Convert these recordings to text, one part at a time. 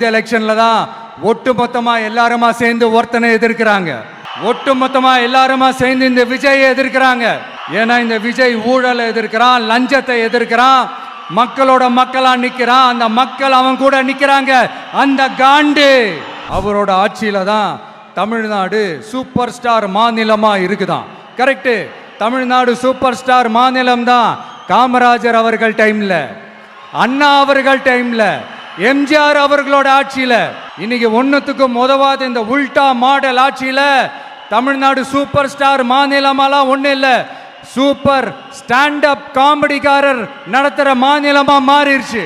இந்த எலெக்ஷன்ல தான் ஒட்டுமொத்தமா எல்லாருமா சேர்ந்து ஒருத்தனை எதிர்க்கிறாங்க. ஒட்டுமொத்தமா எல்லாருமா சேர்ந்து இந்த விஜயை எதிர்க்கிறாங்க. ஏன்னா இந்த விஜய் ஊழலை எதிர்க்கிறான் லஞ்சத்தை எதிர்க்கிறான் மக்களோட மக்களா நிக்கிறான். அந்த மக்கள் அவன் கூட நிக்கிறாங்க. அந்த காண்டு அவரோட ஆட்சியில தான் தமிழ்நாடு சூப்பர் ஸ்டார் மாநிலமா இருக்குதான். கரெக்டு தமிழ்நாடு சூப்பர் ஸ்டார் மாநிலம் தான் காமராஜர் அவர்கள் டைம்ல அண்ணா அவர்கள் டைம்ல எம்ஜிஆர் அவர்களோட ஆட்சியில இன்னைக்கு ஒண்ணுத்துக்கும் உதவாத இந்த உல்டா மாடல் ஆட்சியில தமிழ்நாடு சூப்பர் ஸ்டார் மாநிலமாலாம் ஒன்றும் இல்ல சூப்பர் ஸ்டாண்ட் அப் காமெடிக்காரர் நடத்துற மாநிலமா மாறிடுச்சு.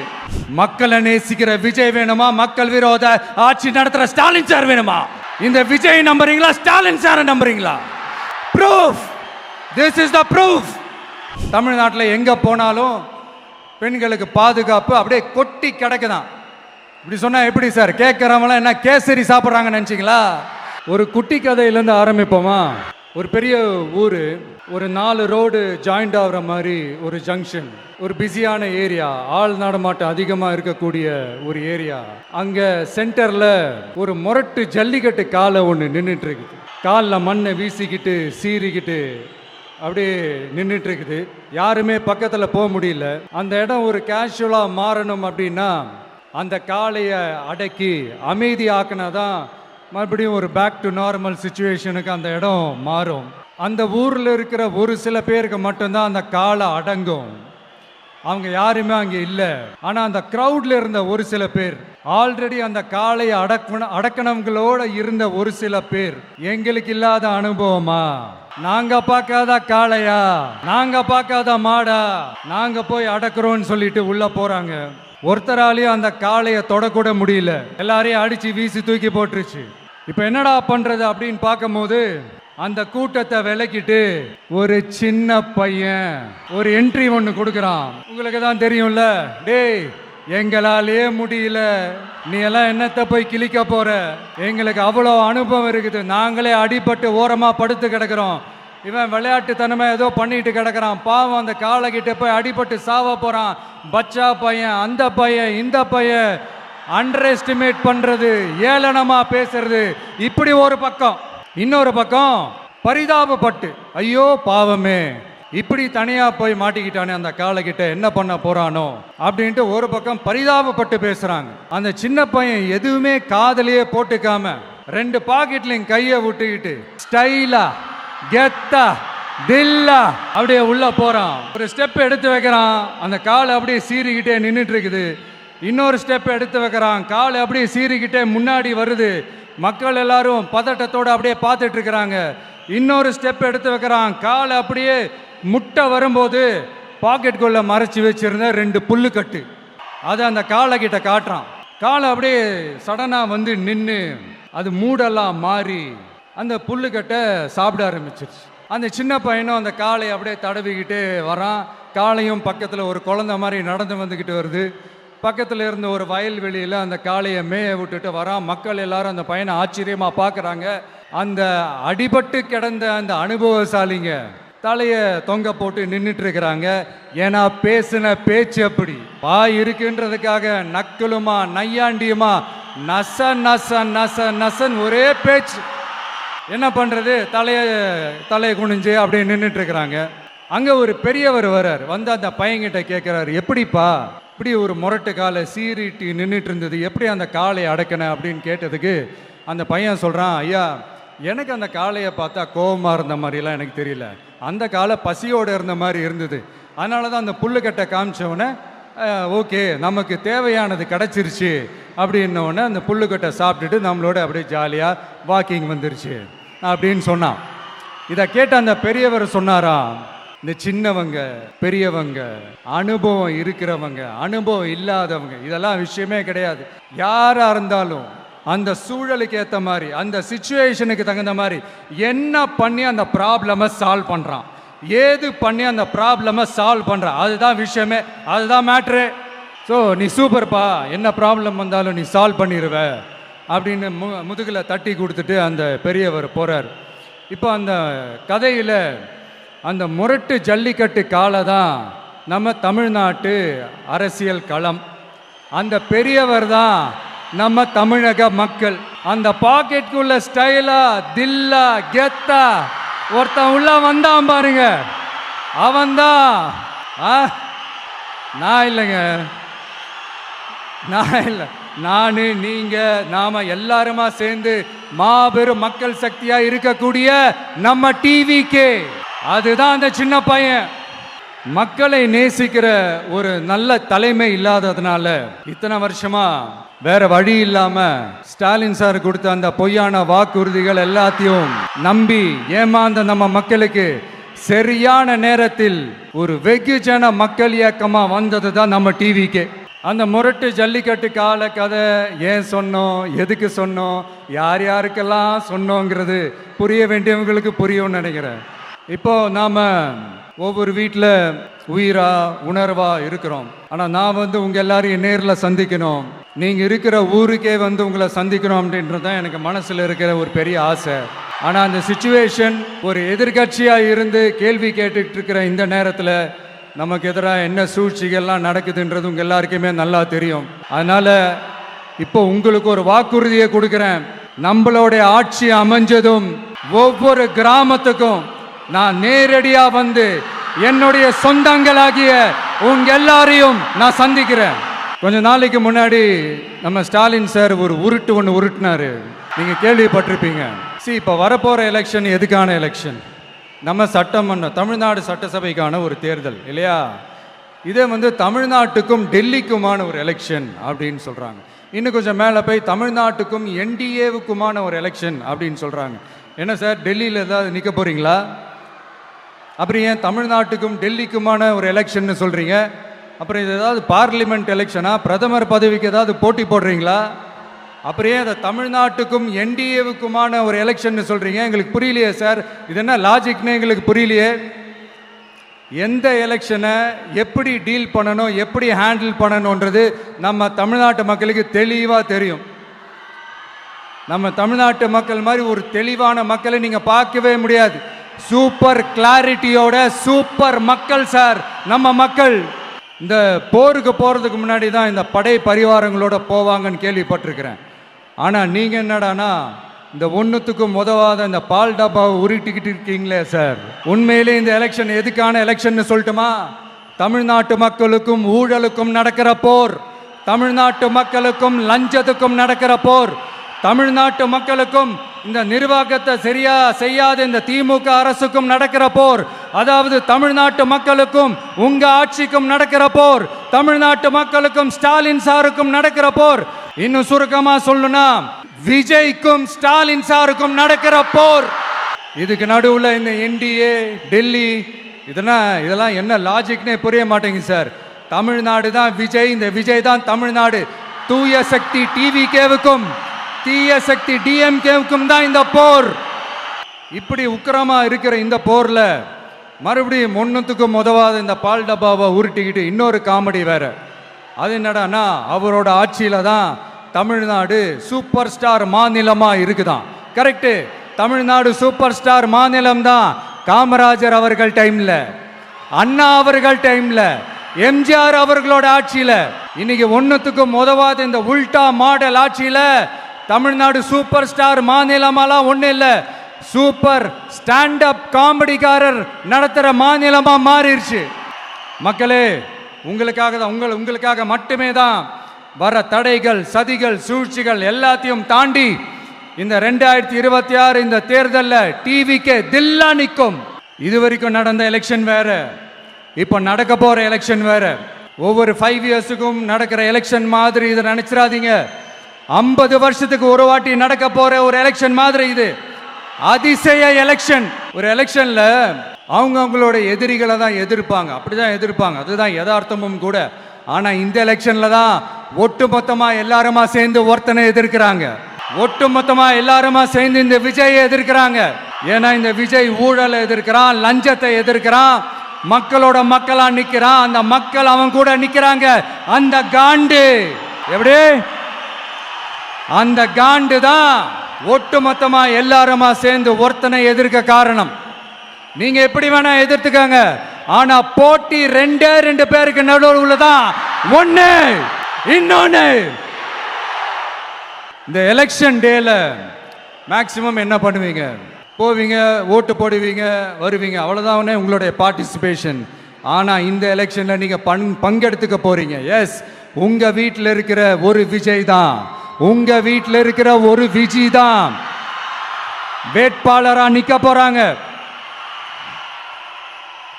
மக்களை நேசிக்கிற விஜய் வேணுமா? மக்கள் விரோத ஆட்சி நடத்துற ஸ்டாலின் சார் வேணுமா? இந்த விஜய் நம்புறீங்களா? ஸ்டாலின் சார் நம்புறீங்களா? Proof this is the proof தமிழ்நாட்டில் எங்கே போனாலும் பெண்களுக்கு பாதுகாப்பு அப்படியே கொட்டி கிடக்குதான். இப்படி சொன்னால் எப்படி சார்? கேட்குறவங்களாம் என்ன கேசரி சாப்பிட்றாங்கன்னு நினச்சிங்களா? ஒரு குட்டி கதையிலேருந்து ஆரம்பிப்போமா? ஒரு பெரிய ஊர் ஒரு நாலு ரோடு ஜாயிண்ட் ஆகிற மாதிரி ஒரு ஜங்ஷன் ஒரு பிஸியான ஏரியா ஆள் நடமாட்டம் அதிகமாக இருக்கக்கூடிய ஒரு ஏரியா அங்கே சென்டரில் ஒரு முரட்டு ஜல்லிக்கட்டு காலை ஒன்று நின்றுட்டு இருக்குது காலில் மண்ணை வீசிக்கிட்டு சீறிக்கிட்டு அப்படியே நின்றுட்டு இருக்குது யாருமே பக்கத்தில் போக முடியல. அந்த இடம் ஒரு கேஷுவலாக மாறணும் அப்படின்னா அந்த காளையை அடக்கி அமைதி தான் மறுபடியும் ஒரு பேக் டு நார்மல் சுச்சுவேஷனுக்கு அந்த இடம் மாறும். அந்த ஊரில் இருக்கிற ஒரு சில பேருக்கு மட்டும்தான் அந்த காளை அடங்கும். அவங்க யாருமே அங்கே இல்லை. ஆனால் அந்த க்ரௌடில் இருந்த ஒரு சில பேர் ஆல்ரெடி அந்த காளையை அடக்கண அடக்கணவங்களோட இருந்த ஒரு சில பேர் எங்களுக்கு இல்லாத அனுபவமா? நாங்க பார்க்காத காளையா? நாங்க பார்க்காத மாடா? நாங்க போய் அடக்குறோம்னு சொல்லிட்டு உள்ள போறாங்க. ஒருத்தராலையும் அந்த காளையை தொடக்கூட முடியல. எல்லாரையும் அடிச்சு வீசி தூக்கி போட்டுருச்சு. இப்போ என்னடா பண்ணுறது அப்படின்னு பார்க்கும்போது அந்த கூட்டத்தை விலக்கிட்டு ஒரு சின்ன பையன் ஒரு என்ட்ரி ஒன்று கொடுக்குறான். உங்களுக்கு தான் தெரியும்ல டேய் எங்களாலேயே முடியல. நீ எல்லாம் என்னத்தை போய் கிழிக்க போற? எங்களுக்கு அவ்வளோ அனுபவம் இருக்குது. நாங்களே அடிபட்டு ஓரமாக படுத்து கிடக்குறோம். இவன் விளையாட்டுத்தனமா ஏதோ பண்ணிட்டு கிடக்குறான். பாவம் அந்த காலகிட்ட போய் அடிபட்டு சாவ போறான். பச்சா பையன் அந்த பையன் இந்த பையன். அண்டர் எஸ்டிமேட் பண்றது ஏளனமா பேசுறது. இப்படி ஒரு பக்கம் இன்னொரு பக்கம் பரிதாபப்பட்டு ஐயோ பாவமே. இப்படி தனியா போய் மாட்டிக்கிட்டானே அந்த காலகிட்ட என்ன பண்ண போறானோ அப்படின்ட்டு ஒரு பக்கம் பரிதாபப்பட்டு பேசுறாங்க. அந்த சின்ன பையன் எதுவுமே காதலியே போட்டுக்காம ரெண்டு பாக்கெட்லையும் கையை விட்டுக்கிட்டு ஸ்டைலா கெத்தா தில்லா அப்படியே உள்ள போறான். ஒரு ஸ்டெப் எடுத்து வைக்கிறான். அந்த கால் அப்படியே சீறிக்கிட்டே நின்றுட்டு இருக்குது இன்னொரு ஸ்டெப் எடுத்து வைக்கிறான். கால் அப்படியே சீறிக்கிட்டே முன்னாடி வருது. மக்கள் எல்லாரும் பதட்டத்தோட அப்படியே பார்த்துட்டு இருக்கிறாங்க இன்னொரு ஸ்டெப் எடுத்து வைக்கிறான். கால் அப்படியே முட்டை வரும்போது பாக்கெட்டுக்குள்ள மறைச்சி வச்சிருந்த ரெண்டு புல்லு கட்டு. அதை அந்த காலை கிட்ட காட்டுறான். காலை அப்படியே சடனாக வந்து நின்று அது மூடெல்லாம் மாறி அந்த புல்லுக்கட்டை சாப்பிட ஆரம்பிச்சிருச்சு. அந்த சின்ன பையனும் அந்த காலை அப்படியே தடவிக்கிட்டு வரான். காளையும் பக்கத்தில் ஒரு குழந்தை மாதிரி நடந்து வந்துக்கிட்டு வருது. பக்கத்தில் இருந்த ஒரு வயல்வெளியில் அந்த காளையை மேய விட்டுட்டு வரான். மக்கள் எல்லாரும் அந்த பையனை ஆச்சரியமாக பார்க்குறாங்க அந்த அடிபட்டு கிடந்த அந்த அனுபவசாலிங்க தலையை தொங்க போட்டு நின்றுட்டு இருக்கிறாங்க ஏன்னா பேசின பேச்சு அப்படி. வாய் இருக்குன்றதுக்காக நக்கலுமா நையாண்டியுமா நச நச நச நசன் ஒரே பேச்சு. என்ன பண்ணுறது தலைய தலையை குனிஞ்சு அப்படியே நின்றுட்டு இருக்கிறாங்க ஒரு பெரியவர் வரார் வந்து அந்த பையன்கிட்ட கேட்குறாரு எப்படிப்பா? இப்படி ஒரு முரட்டு காலை சீறிட்டு நின்றுட்டு இருந்தது எப்படி அந்த காலை அடக்கின? அப்படின்னு கேட்டதுக்கு அந்த பையன் சொல்கிறான் ஐயா எனக்கு அந்த காளையை பார்த்தா கோபமாக இருந்த மாதிரிலாம் எனக்கு தெரியல. அந்த காலை பசியோடு இருந்த மாதிரி இருந்தது. அதனால தான் அந்த புல்லுக்கட்டை காமிச்சவொடனே ஓகே நமக்கு தேவையானது கிடச்சிருச்சு. அப்படின்னோடனே அந்த புல்லுக்கட்டை சாப்பிட்டுட்டு நம்மளோட அப்படியே ஜாலியாக வாக்கிங் வந்துருச்சு. அப்படின்னு சொன்னான். இதை கேட்ட அந்த பெரியவர் சொன்னாரா இந்த சின்னவங்க பெரியவங்க அனுபவம் இருக்கிறவங்க அனுபவம் இல்லாதவங்க இதெல்லாம் விஷயமே கிடையாது. யாராக இருந்தாலும் அந்த சூழலுக்கு ஏற்ற மாதிரி அந்த சுச்சுவேஷனுக்கு தகுந்த மாதிரி என்ன பண்ணி அந்த ப்ராப்ளமை சால்வ் பண்ணுறான் ஏது பண்ணி அந்த ப்ராப்ளமை சால்வ் பண்ணுறான் அதுதான் விஷயமே அதுதான் மேட்ரு ஸோ நீ சூப்பர்ப்பா என்ன ப்ராப்ளம் வந்தாலும் நீ சால்வ் பண்ணிடுவ அப்படின்னு மு முதுகில் தட்டி கொடுத்துட்டு அந்த பெரியவர் போகிறார் இப்போ அந்த கதையில் அந்த முரட்டு ஜல்லிக்கட்டு காலை தான் நம்ம தமிழ்நாட்டு அரசியல் களம். அந்த பெரியவர் தான் நம்ம தமிழக மக்கள். அந்த பாக்கெட்டுக்குள்ள ஸ்டைலா தில்லா கெத்தா ஒருத்தன் உள்ள வந்தான் பாருங்க. அவன்தான் ஆ நான் இல்லைங்க. நான் இல்லை. நான் நீங்க நாம எல்லாருமா சேர்ந்து மாபெரும் மக்கள் சக்தியா இருக்கக்கூடிய நம்ம டிவிக்கே அதுதான் அந்த சின்ன பையன். மக்களை நேசிக்கிற ஒரு நல்ல தலைமை இல்லாததுனால இத்தனை வருஷமா வேற வழி இல்லாம ஸ்டாலின் சார் கொடுத்த அந்த பொய்யான வாக்குறுதிகள் எல்லாத்தையும் நம்பி ஏமாந்த நம்ம மக்களுக்கு சரியான நேரத்தில் ஒரு வெகுஜன மக்கள் இயக்கமா வந்தது தான் நம்ம டிவிக்கு அந்த முரட்டு ஜல்லிக்கட்டு கால கதை ஏன் சொன்னோம்? எதுக்கு சொன்னோம்? யார் யாருக்கெல்லாம் சொன்னோங்கிறது புரிய வேண்டியவங்களுக்கு புரியும்னு நினைக்கிறேன். இப்போ நாம ஒவ்வொரு வீட்டில் உயிரா உணர்வா இருக்கிறோம். ஆனால் நான் வந்து உங்க எல்லாரையும் நேரில் சந்திக்கணும். நீங்க இருக்கிற ஊருக்கே வந்து உங்களை சந்திக்கணும் அப்படின்றது தான் எனக்கு மனசில் இருக்கிற ஒரு பெரிய ஆசை. ஆனால் அந்த சுச்சுவேஷன் ஒரு எதிர்கட்சியாக இருந்து கேள்வி கேட்டுட்டு இருக்கிற இந்த நேரத்தில் நமக்கு எதிராக என்ன சூழ்ச்சிகள்லாம் நடக்குதுன்றது உங்க எல்லாருக்குமே நல்லா தெரியும். அதனால இப்போ உங்களுக்கு ஒரு வாக்குறுதியை கொடுக்கிறேன். நம்மளுடைய ஆட்சி அமைஞ்சதும் ஒவ்வொரு கிராமத்துக்கும் நான் நேரடியாக வந்து என்னுடைய சொந்தங்களாகிய உங்க எல்லாரையும் நான் சந்திக்கிறேன். கொஞ்ச நாளைக்கு முன்னாடி நம்ம ஸ்டாலின் சார் ஒரு உருட்டு ஒன்று உருட்டினாரு. நீங்கள் கேள்விப்பட்டிருப்பீங்க. சி இப்போ வரப்போகிற எலெக்ஷன் எதுக்கான எலெக்ஷன் நம்ம சட்டமன்ற தமிழ்நாடு சட்டசபைக்கான ஒரு தேர்தல் இல்லையா? இதே வந்து தமிழ்நாட்டுக்கும் டெல்லிக்குமான ஒரு எலெக்ஷன் அப்படின்னு சொல்கிறாங்க இன்னும் கொஞ்சம் மேலே போய் தமிழ்நாட்டுக்கும் என்டிஏவுக்குமான ஒரு எலெக்ஷன் அப்படின்னு சொல்கிறாங்க என்ன சார் டெல்லியில் ஏதாவது நிற்க போகிறீங்களா அப்புறம் ஏன் தமிழ்நாட்டுக்கும் டெல்லிக்குமான ஒரு எலெக்ஷன்னு சொல்கிறீங்க அப்புறம் இது ஏதாவது பார்லிமெண்ட் எலெக்ஷனா பிரதமர் பதவிக்கு ஏதாவது போட்டி போடுறீங்களா? அப்புறம் அதை தமிழ்நாட்டுக்கும் என்டிஏவுக்குமான ஒரு எலெக்ஷன் சொல்றீங்க. எங்களுக்கு புரியலையே சார் இது என்ன லாஜிக்னு எங்களுக்கு புரியலையே? எந்த எலெக்ஷனை எப்படி டீல் பண்ணணும் எப்படி ஹேண்டில் பண்ணணுன்றது நம்ம தமிழ்நாட்டு மக்களுக்கு தெளிவாக தெரியும். நம்ம தமிழ்நாட்டு மக்கள் மாதிரி ஒரு தெளிவான மக்களை நீங்க பார்க்கவே முடியாது. சூப்பர் கிளாரிட்டியோட சூப்பர் மக்கள் சார் நம்ம மக்கள். இந்த போருக்கு போறதுக்கு முன்னாடி தான் இந்த படை பரிவாரங்களோட போவாங்கன்னு கேள்விப்பட்டிருக்கிறேன். ஆனால் நீங்கள் என்னடானா இந்த ஒன்றுத்துக்கும் உதவாத இந்த பால் டப்பாவை உருட்டிக்கிட்டு இருக்கீங்களே சார். உண்மையிலே இந்த எலெக்ஷன் எதுக்கான எலெக்ஷன் சொல்லட்டுமா? தமிழ்நாட்டு மக்களுக்கும் ஊழலுக்கும் நடக்கிற போர் தமிழ்நாட்டு மக்களுக்கும் லஞ்சத்துக்கும் நடக்கிற போர் தமிழ்நாட்டு மக்களுக்கும் இந்த நிர்வாகத்தை சரியா செய்யாத இந்த திமுக அரசுக்கும் நடக்கிற போர் அதாவது தமிழ்நாட்டு மக்களுக்கும் உங்க ஆட்சிக்கும் நடக்கிற போர் தமிழ்நாட்டு மக்களுக்கும் ஸ்டாலின் சாருக்கும் நடக்கிற போர் இன்னும் சுருக்கமா சொல்லுனா விஜய்க்கும் ஸ்டாலின் சாருக்கும் நடக்கிற போர். இதுக்கு நடுவுல இந்த என்டிஏ டெல்லி இதெல்லாம் இதெல்லாம் என்ன லாஜிக்னே புரிய மாட்டேங்குது சார். தமிழ்நாடு தான் விஜய் இந்த விஜய் தான் தமிழ்நாடு. தூய சக்தி டிவி கேவுக்கும் தீய சக்தி டிஎம்கேவுக்கும் தான் இந்த போர். இப்படி உக்கிரமா இருக்கிற இந்த போர்ல மறுபடியும் ஒன்றுத்துக்கும் முதவாத இந்த பால் டப்பாவை உருட்டிக்கிட்டு இன்னொரு காமெடி வேற. அது என்னடானா அவரோட ஆட்சியில தான் தமிழ்நாடு சூப்பர் ஸ்டார் மாநிலமா இருக்குதான். கரெக்டு தமிழ்நாடு சூப்பர் ஸ்டார் மாநிலம் தான் காமராஜர் அவர்கள் டைம்ல அண்ணா அவர்கள் டைம்ல எம்ஜிஆர் அவர்களோட ஆட்சியில. இன்னைக்கு ஒன்றுத்துக்கும் உதவாத இந்த உல்டா மாடல் ஆட்சியில தமிழ்நாடு சூப்பர் ஸ்டார் மாநிலமாலாம் ஒண்ணு இல்ல. சூப்பர் ஸ்டாண்ட் அப் காமெடிக்காரர் நடத்துற மாநிலமா மாறிடுச்சு. மக்களே உங்களுக்காக தான் உங்கள் உங்களுக்காக மட்டுமே தான் வர தடைகள் சதிகள் சூழ்ச்சிகள் எல்லாத்தையும் தாண்டி இந்த ரெண்டாயிரத்தி இருபத்தி ஆறு இந்த தேர்தலில் டிவிக்கே தில்லா நிற்கும் இது வரைக்கும் நடந்த எலெக்ஷன் வேற. இப்போ நடக்க போகிற எலெக்ஷன் வேற. ஒவ்வொரு ஃபைவ் இயர்ஸுக்கும் நடக்கிற எலெக்ஷன் மாதிரி இதை நினச்சிடாதீங்க. ஐம்பது வருஷத்துக்கு ஒரு வாட்டி நடக்க போகிற ஒரு எலெக்ஷன் மாதிரி இது. அதிசய எலெக்ஷன் ஒரு எலெக்ஷனில் அவங்க அவங்களோட எதிரிகளை தான் எதிர்ப்பாங்க. அப்படி தான் எதிர்ப்பாங்க. அதுதான் யதார்த்தமும் கூட. ஆனால் இந்த எலெக்ஷனில் தான் ஒட்டுமொத்தமா எல்லாருமா சேர்ந்து ஒருத்தனை எதிர்க்கிறாங்க. ஒட்டுமொத்தமா எல்லாருமா சேர்ந்து இந்த விஜயை எதிர்க்கிறாங்க. ஏன்னா இந்த விஜய் ஊழலை எதிர்க்கிறான் லஞ்சத்தை எதிர்க்கிறான் மக்களோட மக்களா நிற்கிறான் அந்த மக்கள் அவன் கூட நிற்கிறாங்க அந்த காண்டு. எப்படி? அந்த காண்டு தான் ஒட்டுமொத்தமா எல்லாருமா சேர்ந்து ஒருத்தனை எதிர்க்க காரணம். நீங்க எப்படி வேணா எதிர்த்துக்காங்க. ஆனா போட்டி ரெண்டே ரெண்டு பேருக்கு நடுவில் உள்ளதான். ஒண்ணு இன்னொன்னு. இந்த எலெக்ஷன் டேல மேக்சிமம் என்ன பண்ணுவீங்க? போவீங்க ஓட்டு போடுவீங்க வருவீங்க. அவ்வளோதான் உங்களுடைய பார்ட்டிசிபேஷன் ஆனால் இந்த எலெக்ஷனில் நீங்கள் பங் பங்கெடுத்துக்க போகிறீங்க எஸ் உங்கள் வீட்டில் இருக்கிற ஒரு விஜய் தான். உங்கள் வீட்டில் இருக்கிற ஒரு விஜய் தான். வேட்பாளராக நிற்க போகிறாங்க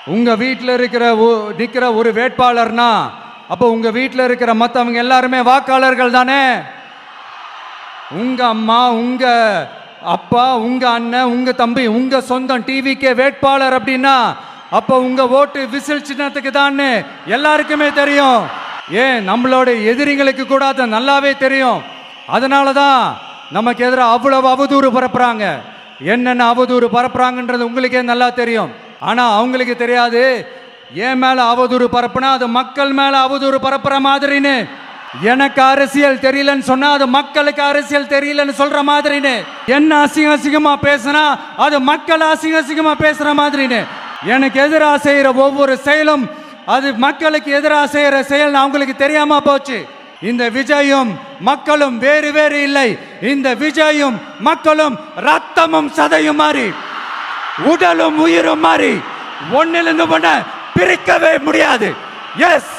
உங்க வீட்டில் இருக்கிற நிற்கிற ஒரு வேட்பாளர்னா அப்போ உங்க வீட்டில் இருக்கிற மற்றவங்க எல்லாருமே வாக்காளர்கள் தானே? உங்க அம்மா உங்க அப்பா உங்க அண்ணன் உங்க தம்பி உங்க சொந்தம் டிவிக்கே வேட்பாளர் அப்படின்னா அப்போ உங்க ஓட்டு விசில் சின்னத்துக்கு தான்னு எல்லாருக்குமே தெரியும். ஏன்? நம்மளோட எதிரிங்களுக்கு கூட அது நல்லாவே தெரியும். அதனால தான் நமக்கு எதிராக அவ்வளவு அவதூறு பரப்புறாங்க. என்னென்ன அவதூறு பரப்புறாங்கன்றது உங்களுக்கே நல்லா தெரியும். ஆனா அவங்களுக்கு தெரியாது. என் மேல அவதூறு பரப்புனா அது மக்கள் மேல அவதூறு பரப்புற மாதிரின்னு. எனக்கு அரசியல் தெரியலன்னு சொன்னா அது மக்களுக்கு அரசியல் தெரியலன்னு சொல்ற மாதிரின்னு. என்ன அசிங்க அசிங்கமா பேசுனா அது மக்கள் அசிங்க அசிங்கமா பேசுற மாதிரின்னு. எனக்கு எதிராக செய்யற ஒவ்வொரு செயலும் அது மக்களுக்கு எதிராக செய்யற செயல் அவங்களுக்கு தெரியாம போச்சு. இந்த விஜயும் மக்களும் வேறு வேறு இல்லை. இந்த விஜயும் மக்களும் ரத்தமும் சதையும் மாறி. உடலும் உயிரும் மாறி ஒன்னிலிருந்து ஒண்ண பிரிக்கவே முடியாது. எஸ்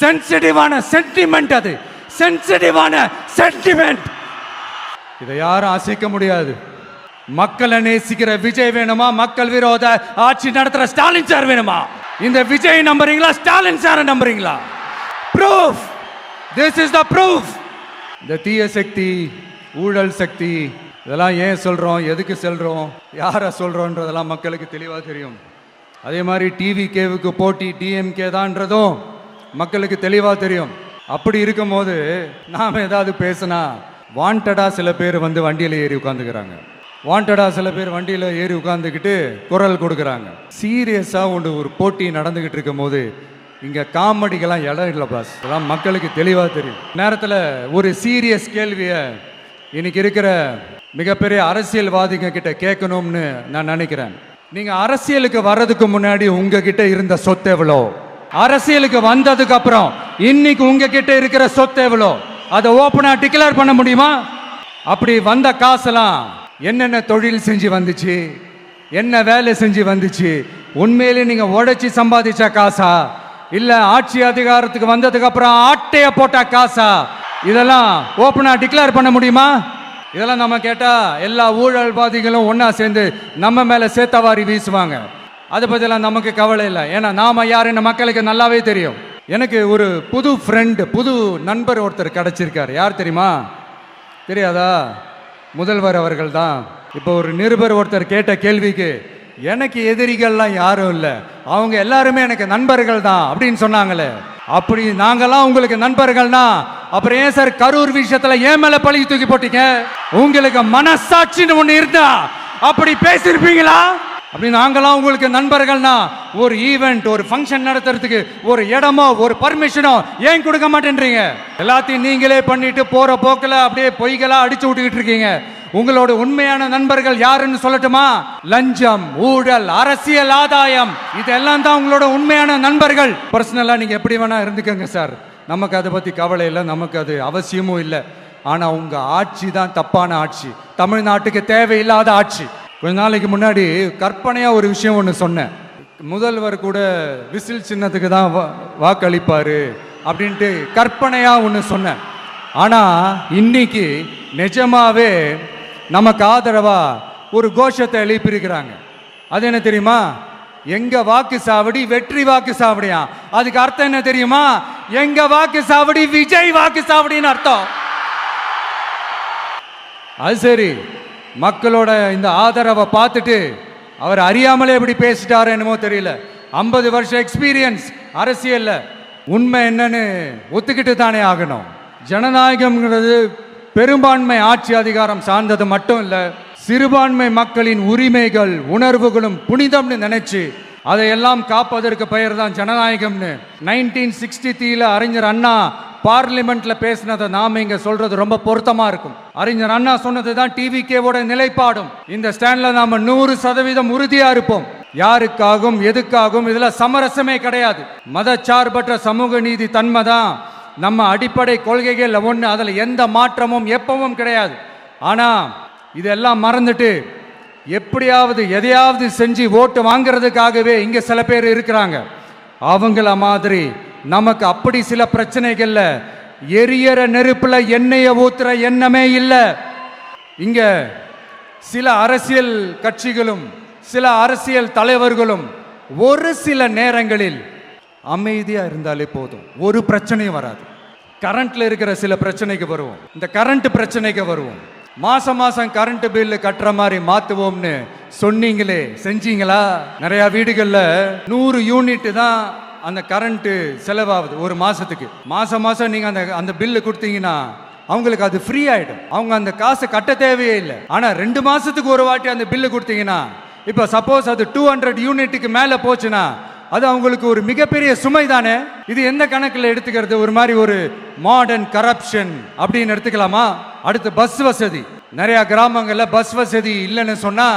சென்சிட்டிவான சென்டிமெண்ட் அது. சென்சிட்டிவான சென்டிமெண்ட் இதை யாரும் அசைக்க முடியாது. மக்களை நேசிக்கிற விஜய் வேணுமா? மக்கள் விரோத ஆட்சி நடத்துற ஸ்டாலின் சார் வேணுமா? இந்த விஜய் நம்புறீங்களா? ஸ்டாலின் சார் நம்புறீங்களா? Proof this is the proof இந்த தீய சக்தி ஊழல் சக்தி இதெல்லாம் ஏன் சொல்கிறோம் எதுக்கு செல்கிறோம் யாரை சொல்கிறோன்றதெல்லாம் மக்களுக்கு தெளிவாக தெரியும். அதே மாதிரி டிவி கேவுக்கு போட்டி டிஎம்கே தான்றதும் மக்களுக்கு தெளிவாக தெரியும். அப்படி இருக்கும்போது நாம் ஏதாவது பேசினா வாண்டடாக சில பேர் வந்து வண்டியில் ஏறி உட்காந்துக்கிறாங்க வாண்டடாக சில பேர் வண்டியில் ஏறி உட்காந்துக்கிட்டு குரல் கொடுக்குறாங்க. சீரியஸாக ஒன்று ஒரு போட்டி நடந்துக்கிட்டு இருக்கும்போது இங்கே காமெடிக்கெல்லாம் இடம் இல்லை பாஸ் இதெல்லாம் மக்களுக்கு தெளிவாக தெரியும். நேரத்தில் ஒரு சீரியஸ் கேள்வியை இன்னைக்கு இருக்கிற மிகப்பெரிய அரசியல்வாதிங்க கிட்ட கேட்கணும்னு நான் நினைக்கிறேன். நீங்க அரசியலுக்கு வர்றதுக்கு முன்னாடி உங்ககிட்ட இருந்த சொத்து எவ்வளோ? அரசியலுக்கு வந்ததுக்கு அப்புறம் இன்னைக்கு உங்ககிட்ட இருக்கிற சொத்து எவ்வளோ? அதை ஓப்பனா டிக்ளேர் பண்ண முடியுமா? அப்படி வந்த காசெல்லாம் என்னென்ன தொழில் செஞ்சு வந்துச்சு? என்ன வேலை செஞ்சு வந்துச்சு? உண்மையிலே நீங்க உழைச்சி சம்பாதிச்ச காசா? இல்ல ஆட்சி அதிகாரத்துக்கு வந்ததுக்கு அப்புறம் ஆட்டைய போட்ட காசா? இதெல்லாம் ஓப்பனா டிக்ளேர் பண்ண முடியுமா? இதெல்லாம் நம்ம கேட்டால் எல்லா ஊழல்வாதிகளும் ஒன்றா சேர்ந்து நம்ம மேலே சேத்தவாரி வீசுவாங்க. அதை பற்றிலாம் நமக்கு கவலை இல்லை. ஏன்னா நாம் யாருன்னு மக்களுக்கு நல்லாவே தெரியும். எனக்கு ஒரு புது ஃப்ரெண்டு புது நண்பர் ஒருத்தர் கிடச்சிருக்கார். யார் தெரியுமா? தெரியாதா? முதல்வர் அவர்கள் தான். இப்போ ஒரு நிருபர் ஒருத்தர் கேட்ட கேள்விக்கு எனக்கு எதிரிகள்லாம் யாரும் இல்லை. அவங்க எல்லாருமே எனக்கு நண்பர்கள் தான். அப்படின்னு சொன்னாங்களே. அப்படி நாங்கெல்லாம் உங்களுக்கு நண்பர்கள்னா அப்புறம் ஏன் சார் கரூர் விஷயத்துல ஏன் மேல பழகி தூக்கி போட்டீங்க? உங்களுக்கு மனசாட்சின்னு ஒண்ணு இருந்தா அப்படி பேசியிருப்பீங்களா? அப்படி நாங்களாம் உங்களுக்கு நண்பர்கள்னா ஒரு ஈவெண்ட் ஒரு ஃபங்க்ஷன் நடத்துறதுக்கு ஒரு இடமோ ஒரு பர்மிஷனோ ஏன் கொடுக்க மாட்டேன்றீங்க? எல்லாத்தையும் நீங்களே பண்ணிட்டு போற போக்கில் அப்படியே பொய்களா அடிச்சு விட்டுக்கிட்டு இருக்கீங்க. உங்களோட உண்மையான நண்பர்கள் யாருன்னு சொல்லட்டுமா? லஞ்சம் ஊழல் அரசியல் ஆதாயம் இதெல்லாம் தான் உங்களோட உண்மையான நண்பர்கள். பர்சனலா நீங்க எப்படி வேணா இருந்துக்கங்க சார். நமக்கு அதை பத்தி கவலை இல்லை நமக்கு அது அவசியமும் இல்லை. ஆனா உங்க ஆட்சி தான் தப்பான ஆட்சி. தமிழ்நாட்டுக்கு தேவையில்லாத ஆட்சி. கொஞ்ச நாளைக்கு முன்னாடி கற்பனையா ஒரு விஷயம் ஒன்று சொன்னேன். முதல்வர் கூட விசில் சின்னத்துக்கு தான் வா- வாக்களிப்பாரு அப்படின்ட்டு கற்பனையா ஒன்று சொன்னேன். ஆனா இன்னைக்கு நிஜமாவே நமக்கு ஆதரவா ஒரு கோஷத்தை எழுப்பியிருக்கிறாங்க. அது என்ன தெரியுமா? எங்க வாக்கு சாவடி வெற்றி வாக்கு சாவடியா? அதுக்கு அர்த்தம் என்ன தெரியுமா? எங்க வாக்கு சாவடி விஜய் வாக்கு சாவடின்னு அர்த்தம். அது சரி. மக்களோட இந்த ஆதரவை பார்த்துட்டு அவர் அறியாமலே எப்படி பேசிட்டாரு என்னமோ தெரியல. ஐம்பது வருஷம் எக்ஸ்பீரியன்ஸ் அரசியல்ல. உண்மை என்னன்னு ஒத்துக்கிட்டு தானே ஆகணும். ஜனநாயகம்ங்கிறது பெரும்பான்மை ஆட்சி அதிகாரம் சார்ந்தது மட்டும் இல்லை சிறுபான்மை மக்களின் உரிமைகள் உணர்வுகளும் புனிதம்னு நினைச்சு அதையெல்லாம் காப்பதற்கு பெயர் தான் ஜனநாயகம்னு. நைன்டீன் சிக்ஸ்டி த்ரீல அறிஞர் அண்ணா பார்லிமெண்ட்ல பேசினதை நாம இங்க சொல்றது ரொம்ப பொருத்தமா இருக்கும். அறிஞர் அண்ணா சொன்னது தான் டிவிகேவோட நிலைப்பாடும். இந்த ஸ்டாண்ட்ல நாம நூறு சதவீதம் உறுதியா இருப்போம். யாருக்காகவும் எதுக்காகவும் இதுல சமரசமே கிடையாது. மதச்சார்பற்ற சமூக நீதி தன்மை தான் நம்ம அடிப்படை கொள்கைகள் ஒன்று அதில் எந்த மாற்றமும் எப்பவும் கிடையாது. ஆனால் இதெல்லாம் மறந்துட்டு எப்படியாவது எதையாவது செஞ்சு ஓட்டு வாங்குறதுக்காகவே இங்கே சில பேர் இருக்கிறாங்க. அவங்கள மாதிரி நமக்கு அப்படி சில பிரச்சனைகளில் எரியற நெருப்பில் எண்ணெயை ஊத்துற எண்ணமே இல்லை. இங்கே சில அரசியல் கட்சிகளும் சில அரசியல் தலைவர்களும் ஒரு சில நேரங்களில் அமைதியாக இருந்தாலே போதும். ஒரு பிரச்சனையும் வராது. கரண்ட்ல இருக்கிற சில பிரச்சனைக்கு வருவோம். இந்த கரண்ட் பிரச்சனைக்கு வருவோம். மாசம் மாசம் கரண்ட் பில்லு கட்டுற மாதிரி மாத்துவோம்னு சொன்னீங்களே செஞ்சீங்களா? நிறைய வீடுகளில் நூறு யூனிட் தான் அந்த கரண்ட் செலவாகுது ஒரு மாசத்துக்கு. மாசம் மாசம் நீங்க அந்த அந்த பில்லு கொடுத்தீங்கன்னா அவங்களுக்கு அது ஃப்ரீ ஆகிடும் அவங்க அந்த காசை கட்ட தேவையே இல்லை. ஆனால் ரெண்டு மாதத்துக்கு ஒரு வாட்டி அந்த பில்லு கொடுத்தீங்கன்னா இப்போ சப்போஸ் அது டூ ஹண்ட்ரட் யூனிட்டுக்கு மேலே போச்சுன்னா அது அவங்களுக்கு ஒரு மிகப்பெரிய சுமை தானே? இது எந்த கணக்கில் எடுத்துக்கிறது? ஒரு மாதிரி ஒரு மாடர்ன் கரப்ஷன் அப்படின்னு எடுத்துக்கலாமா? அடுத்து பஸ் வசதி. நிறைய கிராமங்களில் பஸ் வசதி இல்லைன்னு சொன்னா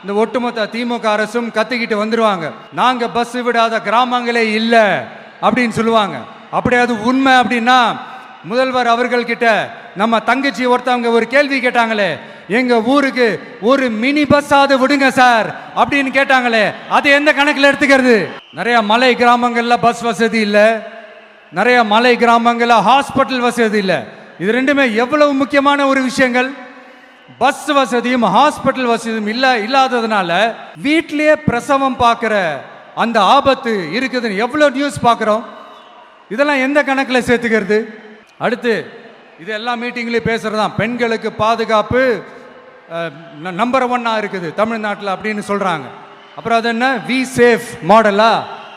இந்த ஒட்டுமொத்த திமுக அரசும் கத்திக்கிட்டு வந்துருவாங்க. நாங்க பஸ் விடாத கிராமங்களே இல்லை அப்படின்னு சொல்லுவாங்க. அப்படி அது உண்மை அப்படின்னா முதல்வர் அவர்கள் கிட்ட நம்ம தங்கச்சி ஒருத்தவங்க ஒரு கேள்வி கேட்டாங்களே எங்க ஊருக்கு ஒரு மினி பஸ்ஸாவது விடுங்க சார் அப்படின்னு கேட்டாங்களே அது எந்த கணக்கில் எடுத்துக்கிறது? நிறைய மலை கிராமங்கள்ல பஸ் வசதி இல்லை. நிறைய மலை கிராமங்கள்ல ஹாஸ்பிட்டல் வசதி இல்லை. இது ரெண்டுமே எவ்வளவு முக்கியமான ஒரு விஷயங்கள்? பஸ் வசதியும் ஹாஸ்பிட்டல் வசதியும் இல்லை இல்லாததுனால வீட்டிலேயே பிரசவம் பார்க்குற அந்த ஆபத்து இருக்குதுன்னு எவ்வளோ நியூஸ் பார்க்குறோம் இதெல்லாம் எந்த கணக்கில் சேர்த்துக்கிறது? அடுத்து இது எல்லா மீட்டிங்லேயும் பேசுகிறதான் பெண்களுக்கு பாதுகாப்பு நம்பர் ஒன்னாக இருக்குது தமிழ்நாட்டில் அப்படின்னு சொல்கிறாங்க அப்புறம் அது என்ன? வி சேஃப் மாடலா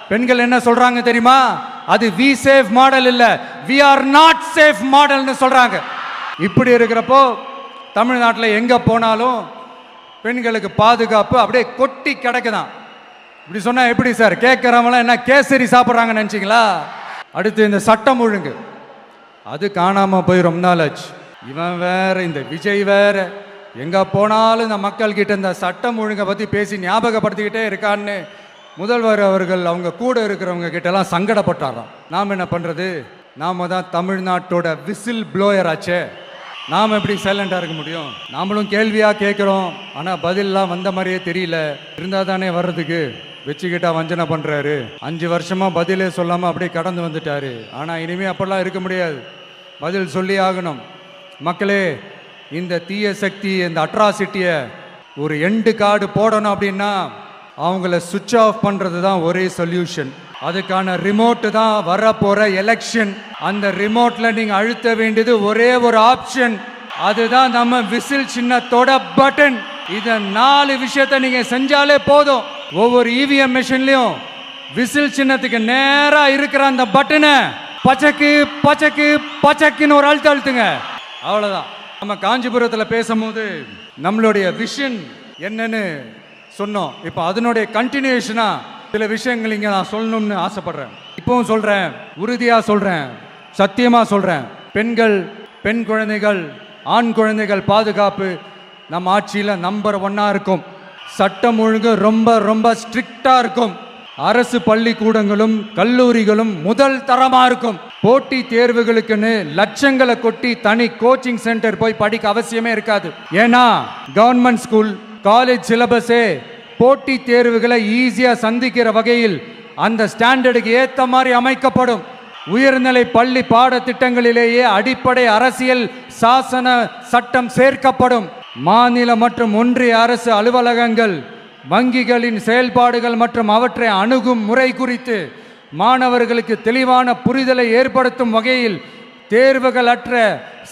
பெண்கள் என்ன சொல்கிறாங்க தெரியுமா? அது வி சேஃப் மாடல் இல்லை. வி ஆர் நாட் சேஃப் மாடல்னு சொல்கிறாங்க இப்படி இருக்கிறப்போ தமிழ்நாட்டில் எங்கே போனாலும் பெண்களுக்கு பாதுகாப்பு அப்படியே கொட்டி கிடக்குதான். இப்படி சொன்னால் எப்படி சார்? கேட்குறவங்களாம் என்ன கேசரி சாப்பிட்றாங்கன்னு நினச்சிங்களா? அடுத்து இந்த சட்டம் ஒழுங்கு. அது காணாமல் போய் ரொம்ப நாள் ஆச்சு இவன் வேற இந்த விஜய் வேற. எங்கே போனாலும் இந்த மக்கள் கிட்ட இந்த சட்டம் ஒழுங்கை பற்றி பேசி ஞாபகப்படுத்திக்கிட்டே இருக்கான்னு முதல்வர் அவர்கள் அவங்க கூட இருக்கிறவங்க கிட்டலாம் சங்கடப்பட்டாராம். நாம் என்ன பண்ணுறது நாம் தான் தமிழ்நாட்டோட விசில் ப்ளோயர் ஆச்சே. நாம் எப்படி சைலண்டாக இருக்க முடியும்? நாமளும் கேள்வியாக கேட்குறோம் ஆனால் பதிலெலாம் வந்த மாதிரியே தெரியல. இருந்தால் தானே வர்றதுக்கு? வச்சுக்கிட்டா வஞ்சனை பண்ணுறாரு அஞ்சு வருஷமாக பதிலே சொல்லாமல் அப்படியே கடந்து வந்துட்டாரு. ஆனால் இனிமேல் அப்படிலாம் இருக்க முடியாது. பதில் சொல்லி ஆகணும். மக்களே இந்த தீய சக்தி இந்த அட்ராசிட்டியை ஒரு எண்டு கார்டு போடணும் அப்படின்னா அவங்கள சுவிட்ச் ஆஃப் பண்ணுறது தான் ஒரே சொல்யூஷன் அதுக்கான ரிமோட்டு தான் வரப்போகிற எலெக்ஷன் அந்த ரிமோட்டில் நீங்கள் அழுத்த வேண்டியது ஒரே ஒரு ஆப்ஷன் அதுதான் நம்ம விசில் சின்னத்தோட பட்டன் இதை நாலு விஷயத்தை நீங்கள் செஞ்சாலே போதும். ஒவ்வொரு இவிஎம் மிஷின்லயும் விசில் சின்னத்துக்கு நேரா இருக்கிற அந்த பட்டனை பச்சைக்கு பச்சைக்கு பச்சைக்குன்னு ஒரு அழுத்த அழுத்துங்க. அவ்வளவுதான். நம்ம காஞ்சிபுரத்தில் பேசும்போது நம்மளுடைய விஷன் என்னன்னு சொன்னோம். இப்போ அதனுடைய கண்டினியூஷனா சில விஷயங்கள் இங்க நான் சொல்லணும்னு ஆசைப்படுறேன். இப்பவும் சொல்றேன். உறுதியா சொல்றேன். சத்தியமா சொல்றேன். பெண்கள் பெண் குழந்தைகள் ஆண் குழந்தைகள் பாதுகாப்பு நம்ம ஆட்சியில் நம்பர் ஒன்னாக இருக்கும். சட்டம் ஒழுங்கு ரொம்ப ரொம்ப ஸ்ட்ரிக்டா இருக்கும். அரசு பள்ளிக்கூடங்களும் கல்லூரிகளும் முதல் தரமா இருக்கும். போட்டி தேர்வுகளுக்குன்னு லட்சங்களை கொட்டி தனி கோச்சிங் சென்டர் போய் படிக்க அவசியமே இருக்காது. ஏன்னா கவர்மெண்ட் ஸ்கூல் காலேஜ் சிலபஸே போட்டி தேர்வுகளை ஈஸியா சந்திக்கிற வகையில் அந்த ஸ்டாண்டர்டுக்கு ஏத்த மாதிரி அமைக்கப்படும். உயர்நிலை பள்ளி பாடத்திட்டங்களிலேயே அடிப்படை அரசியல் சாசன சட்டம் சேர்க்கப்படும். மாநில மற்றும் ஒன்றிய அரசு அலுவலகங்கள் வங்கிகளின் செயல்பாடுகள் மற்றும் அவற்றை அணுகும் முறை குறித்து மாணவர்களுக்கு தெளிவான புரிதலை ஏற்படுத்தும் வகையில் தேர்வுகள் அற்ற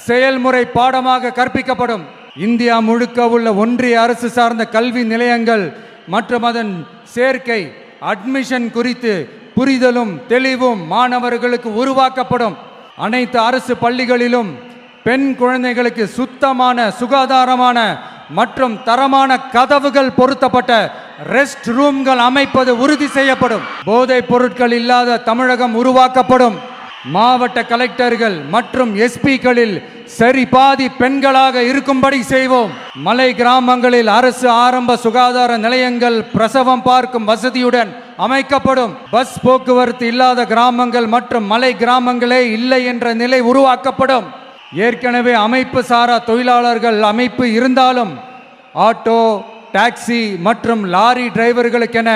செயல்முறை பாடமாக கற்பிக்கப்படும். இந்தியா முழுக்க உள்ள ஒன்றிய அரசு சார்ந்த கல்வி நிலையங்கள் மற்றும் அதன் சேர்க்கை அட்மிஷன் குறித்து புரிதலும் தெளிவும் மாணவர்களுக்கு உருவாக்கப்படும். அனைத்து அரசு பள்ளிகளிலும் பெண் குழந்தைகளுக்கு சுத்தமான சுகாதாரமான மற்றும் தரமான கதவுகள் பொருத்தப்பட்ட ரெஸ்ட் ரூம்கள் அமைப்பது உறுதி செய்யப்படும். போதைப் பொருட்கள் இல்லாத தமிழகம் உருவாக்கப்படும். மாவட்ட கலெக்டர்கள் மற்றும் எஸ்பிக்களில் சரி பாதி பெண்களாக இருக்கும்படி செய்வோம். மலை கிராமங்களில் அரசு ஆரம்ப சுகாதார நிலையங்கள் பிரசவம் பார்க்கும் வசதியுடன் அமைக்கப்படும். பஸ் போக்குவரத்து இல்லாத கிராமங்கள் மற்றும் மலை கிராமங்களே இல்லை என்ற நிலை உருவாக்கப்படும். ஏற்கனவே அமைப்பு சாரா தொழிலாளர்கள் அமைப்பு இருந்தாலும் ஆட்டோ டாக்ஸி மற்றும் லாரி டிரைவர்களுக்கென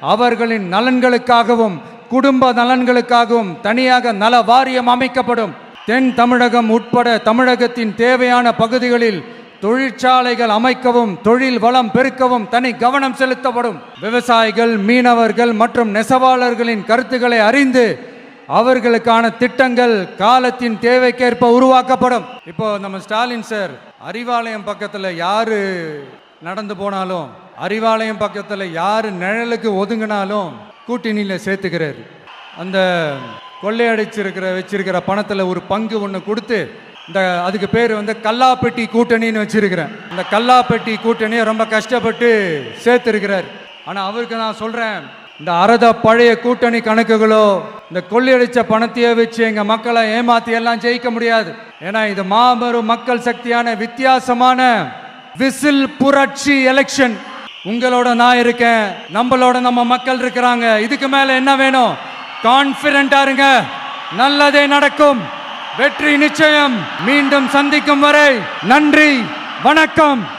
அவர்களின் நலன்களுக்காகவும் குடும்ப நலன்களுக்காகவும் தனியாக நல வாரியம் அமைக்கப்படும். தென் தமிழகம் உட்பட தமிழகத்தின் தேவையான பகுதிகளில் தொழிற்சாலைகள் அமைக்கவும் தொழில் வளம் பெருக்கவும் தனி கவனம் செலுத்தப்படும். விவசாயிகள் மீனவர்கள் மற்றும் நெசவாளர்களின் கருத்துக்களை அறிந்து அவர்களுக்கான திட்டங்கள் காலத்தின் தேவைக்கேற்ப உருவாக்கப்படும். இப்போ நம்ம ஸ்டாலின் சார் அறிவாலயம் பக்கத்தில் யாரு நடந்து போனாலும் அறிவாலயம் பக்கத்தில் யாரு நிழலுக்கு ஒதுங்கினாலும் கூட்டணியில் சேர்த்துக்கிறாரு. அந்த கொள்ளையடிச்சிருக்கிற வச்சிருக்கிற பணத்தில் ஒரு பங்கு ஒன்று கொடுத்து இந்த அதுக்கு பேர் வந்து கல்லாப்பெட்டி கூட்டணின்னு வச்சிருக்கிறேன். இந்த கல்லாப்பெட்டி கூட்டணியை ரொம்ப கஷ்டப்பட்டு சேர்த்துருக்கிறார். ஆனால் அவருக்கு நான் சொல்கிறேன் இந்த அறத பழைய கூட்டணி கணக்குகளோ இந்த கொள்ளையடிச்ச பணத்தையே வச்சு எங்க மக்களை ஏமாத்தி எல்லாம் ஜெயிக்க முடியாது. ஏன்னா இது மாபெரும் மக்கள் சக்தியான வித்தியாசமான விசில் புரட்சி எலெக்ஷன் உங்களோட நான் இருக்கேன் நம்மளோட நம்ம மக்கள் இருக்கிறாங்க. இதுக்கு மேல என்ன வேணும்? கான்பிடண்டா இருங்க. நல்லதே நடக்கும். வெற்றி நிச்சயம். மீண்டும் சந்திக்கும் வரை நன்றி வணக்கம்.